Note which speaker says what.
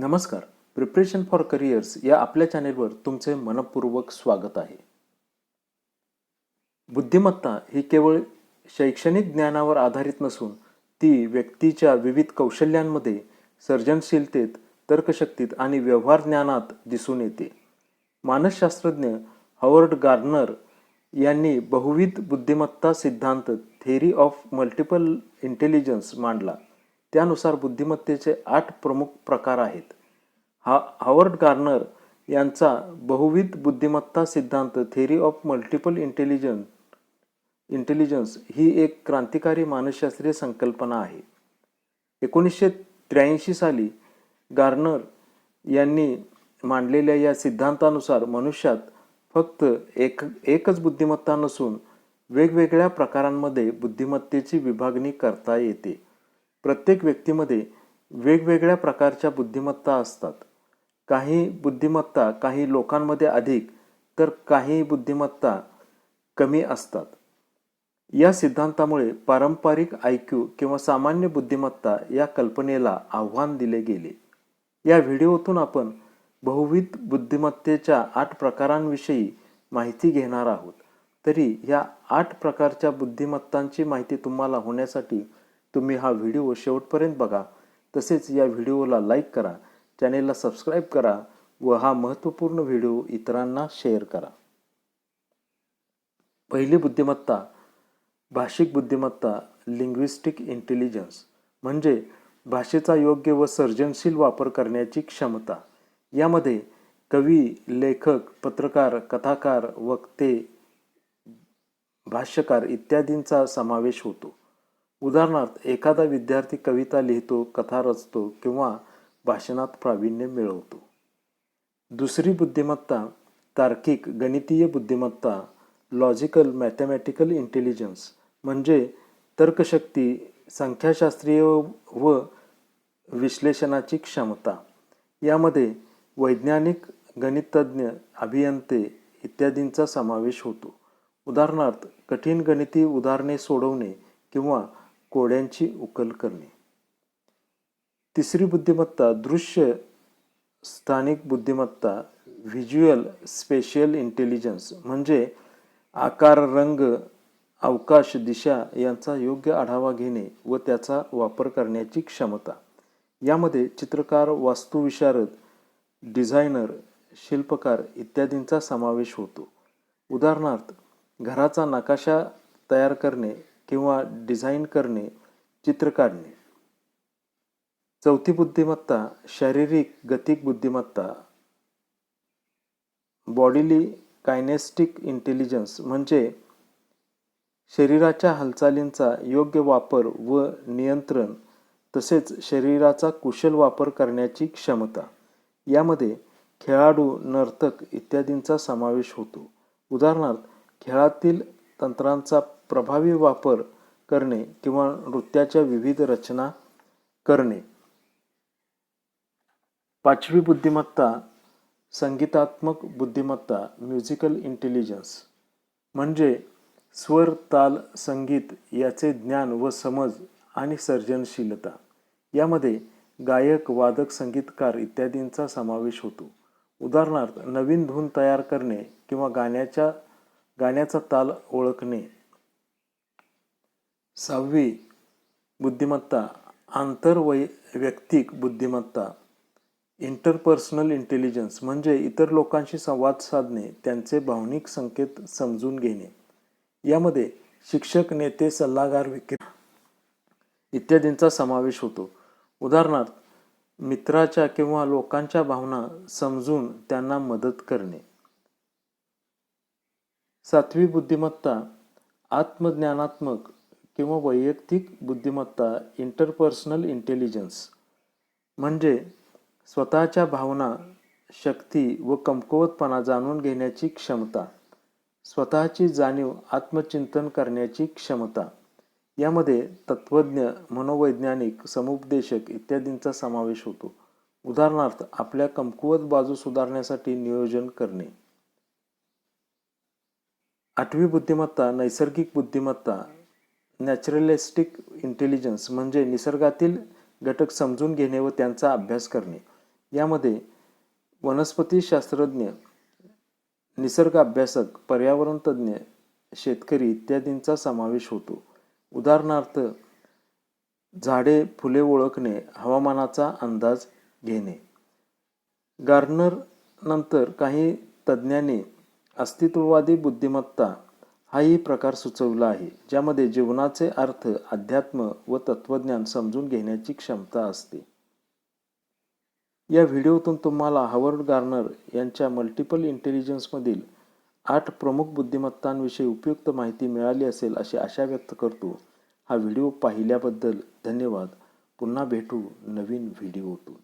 Speaker 1: नमस्कार. Preparation for careers या आपल्या चॅनेलवर तुमचे मनपूर्वक स्वागत आहे. बुद्धिमत्ता ही केवळ शैक्षणिक ज्ञानावर आधारित नसून ती व्यक्तीच्या विविध कौशल्यांमध्ये सर्जनशीलतेत तर्कशक्तीत आणि व्यवहार ज्ञानात दिसून येते. मानसशास्त्रज्ञ हॉवर्ड गार्नर यांनी बहुविध बुद्धिमत्ता सिद्धांत थेरी ऑफ मल्टिपल इंटेलिजन्स मांडला. त्यानुसार बुद्धिमत्तेचे आठ प्रमुख प्रकार आहेत. हा हॉवर्ड गार्नर यांचा बहुविध बुद्धिमत्ता सिद्धांत theory of multiple intelligence intelligence ही एक क्रांतिकारी मानसशास्त्रीय संकल्पना आहे. एकोणीसशे त्र्याऐंशी साली गार्नर यांनी मांडलेल्या या सिद्धांतानुसार मनुष्यात फक्त एक एकच बुद्धिमत्ता नसून वेगवेगळ्या प्रकारांमध्ये बुद्धिमत्तेची विभागणी करता येते. प्रत्येक व्यक्तीमध्ये वेगवेगळ्या प्रकारच्या बुद्धिमत्ता असतात. काही बुद्धिमत्ता काही लोकांमध्ये अधिक तर काही बुद्धिमत्ता कमी असतात. या सिद्धांतामुळे पारंपरिक आयक्यू किंवा सामान्य बुद्धिमत्ता या कल्पनेला आव्हान दिले गेले. या व्हिडिओतून आपण बहुविध बुद्धिमत्तेच्या आठ प्रकारांविषयी माहिती घेणार आहोत. तरी या आठ प्रकारच्या बुद्धिमत्तांची माहिती तुम्हाला होण्यासाठी तुम्ही हा व्हिडिओ शेवटपर्यंत बघा. तसेच या व्हिडिओला लाईक करा. चॅनेलला सबस्क्राईब करा व हा महत्त्वपूर्ण व्हिडिओ इतरांना शेअर करा. पहिली बुद्धिमत्ता भाषिक बुद्धिमत्ता लिंग्विस्टिक इंटेलिजन्स म्हणजे भाषेचा योग्य व सर्जनशील वापर करण्याची क्षमता. यामध्ये कवी लेखक पत्रकार कथाकार वक्ते भाष्यकार इत्यादींचा समावेश होतो. उदाहरणार्थ एखादा विद्यार्थी कविता लिहितो कथा रचतो किंवा भाषणात प्रावीण्य मिळवतो. दुसरी बुद्धिमत्ता तार्किक गणितीय बुद्धिमत्ता लॉजिकल मॅथमॅटिकल इंटेलिजन्स म्हणजे तर्कशक्ती संख्याशास्त्रीय व विश्लेषणाची क्षमता. यामध्ये वैज्ञानिक गणितज्ञ अभियंते इत्यादींचा समावेश होतो. उदाहरणार्थ कठीण गणिती उदाहरणे सोडवणे किंवा कोड्यांची उकल करणे. तिसरी बुद्धिमत्ता दृश्य स्थानिक बुद्धिमत्ता व्हिज्युअल स्पेशियल इंटेलिजन्स म्हणजे आकार रंग अवकाश दिशा यांचा योग्य आढावा घेणे व त्याचा वापर करण्याची क्षमता. यामध्ये चित्रकार वास्तुविशारद डिझायनर शिल्पकार इत्यादींचा समावेश होतो. उदाहरणार्थ घराचा नकाशा तयार करणे किंवा डिझाईन करणे चित्र काढणे. चौथी बुद्धिमत्ता शारीरिक गतिक बुद्धिमत्ता. बॉडीली कायनेस्टिक इंटेलिजन्स म्हणजे शरीराच्या हालचालींचा योग्य वापर व नियंत्रण तसेच शरीराचा कुशल वापर करण्याची क्षमता. यामध्ये खेळाडू नर्तक इत्यादींचा समावेश होतो. उदाहरणार्थ खेळातील तंत्रांचा प्रभावी वापर करणे किंवा नृत्याच्या विविध रचना करणे. पाचवी बुद्धिमत्ता संगीतात्मक बुद्धिमत्ता म्युझिकल इंटेलिजन्स म्हणजे स्वर ताल संगीत याचे ज्ञान व समज आणि सर्जनशीलता. यामध्ये गायक वादक संगीतकार इत्यादींचा समावेश होतो. उदाहरणार्थ नवीन धून तयार करणे किंवा गाण्याच्या गाण्याचा ताल ओळखणे. सहावी बुद्धिमत्ता. आंतरवै व्यक्तिक बुद्धिमत्ता. इंटरपर्सनल इंटेलिजन्स म्हणजे इतर लोकांशी संवाद साधणे त्यांचे भावनिक संकेत समजून घेणे. यामध्ये शिक्षक नेते सल्लागार विक्रेता इत्यादींचा समावेश होतो. उदाहरणार्थ मित्राच्या किंवा लोकांच्या भावना समजून त्यांना मदत करणे. सातवी बुद्धिमत्ता आत्मज्ञानात्मक किंवा वैयक्तिक बुद्धिमत्ता इंटरपर्सनल इंटेलिजन्स. म्हणजे स्वतःच्या भावना शक्ती व कमकुवतपणा जाणून घेण्याची क्षमता स्वतःची जाणीव आत्मचिंतन करण्याची क्षमता. यामध्ये तत्त्वज्ञ मनोवैज्ञानिक समुपदेशक इत्यादींचा समावेश होतो. उदाहरणार्थ आपल्या कमकुवत बाजू सुधारण्यासाठी नियोजन करणे. आठवी बुद्धिमत्ता नैसर्गिक बुद्धिमत्ता नॅचरलिस्टिक इंटेलिजन्स म्हणजे निसर्गातील घटक समजून घेणे व त्यांचा अभ्यास करणे. यामध्ये वनस्पतीशास्त्रज्ञ निसर्ग अभ्यासक पर्यावरण तज्ज्ञ शेतकरी इत्यादींचा समावेश होतो. उदाहरणार्थ झाडे फुले ओळखणे हवामानाचा अंदाज घेणे. गार्नर नंतर काही तज्ज्ञांनी अस्तित्ववादी बुद्धिमत्ता हाही प्रकार सुचवला आहे ज्यामध्ये जीवनाचे अर्थ अध्यात्म व तत्वज्ञान समजून घेण्याची क्षमता असते. या व्हिडिओतून तुम्हाला हवर्ड गार्नर यांच्या मल्टिपल इंटेलिजन्समधील आठ प्रमुख बुद्धिमत्तांविषयी उपयुक्त माहिती मिळाली असेल अशी आशा व्यक्त करतो. हा व्हिडिओ पाहिल्याबद्दल धन्यवाद. पुन्हा भेटू नवीन व्हिडिओतून.